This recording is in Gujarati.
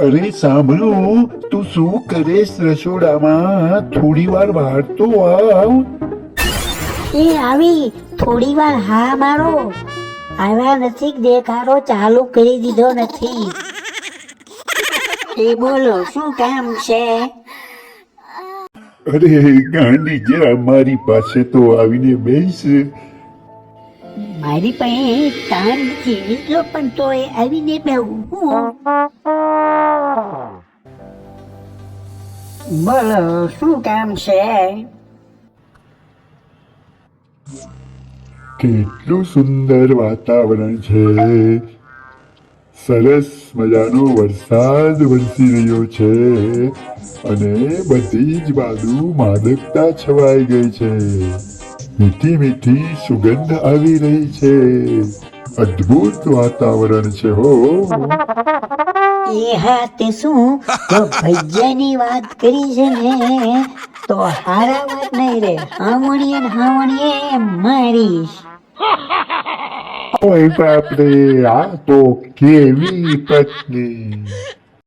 અરે સાંભળો તું શું કરેશ રસોડામાં? થોડી વાર બહાર તો આવ. એ આવી થોડી વાર હા મારો. આવ્યા નથી દેખાડો ચાલુ કરી દીધો નથી. એ બોલો શું કામ છે? અરે ગાંડી જરા મારી પાસે તો આવીને બેસ. મારી પાસે કામ નથી પણ તોય આવીને બેહું બોલો શું કામ છે કેટલું સુંદર વાતાવરણ છે સરસ મજાનો વરસાદ વરસી રહ્યો છે અને બધી જ બાજુ માદકતા છવાઈ ગઈ છે મીઠી મીઠી સુગંધ આવી રહી છે અદ્ભુત વાતાવરણ છે હો એ હા તે શું? તો ભૈયાની વાત કરી છે ને, તો હારા વાત નહીં રે. હાવણીએ ને હાવણીએ મારીશ. ઓય બાપરે, આ તો કેવી પત્ની.